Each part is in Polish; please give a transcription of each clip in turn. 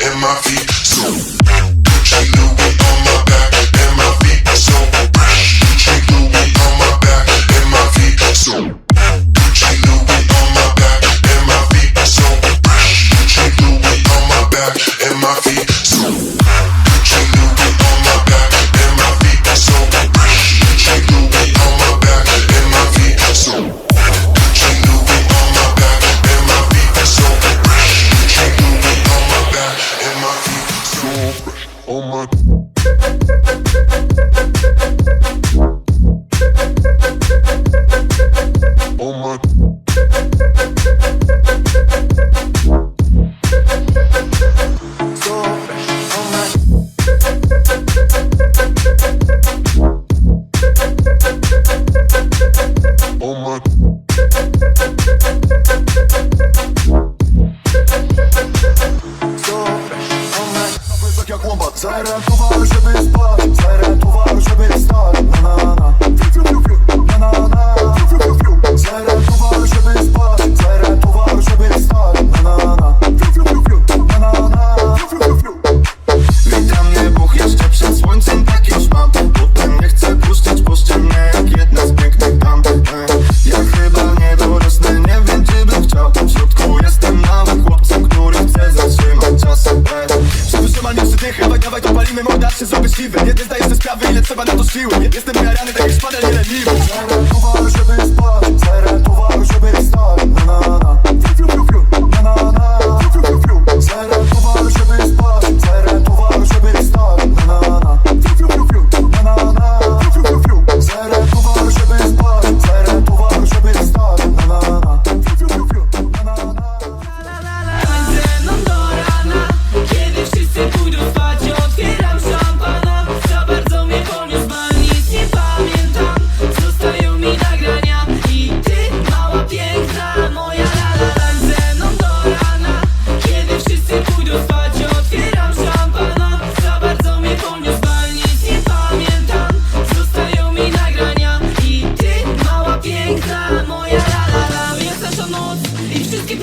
in my feet. So. Zaraz uważam, żeby właściwe Nie zdajesz sobie sprawy, ile trzeba na to siły. Jestem jarany, tak jak szpadel, nie leniwy Zareagowałem, żeby spać. Zareagowałem, żeby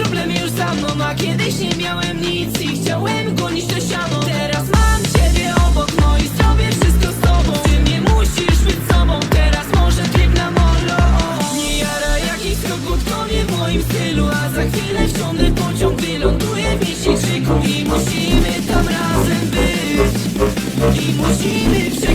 problem już za mną A kiedyś nie miałem nic i chciałem gonić to siano. Teraz mam ciebie obok, no i zrobię wszystko z tobą. Ty nie musisz być sobą, teraz może trip na molo. Nie jara jakiś skokutkowie w moim stylu A za chwilę wciągnę pociąg, wyląduję w mieście krzyku I musimy tam razem być. I musimy przejść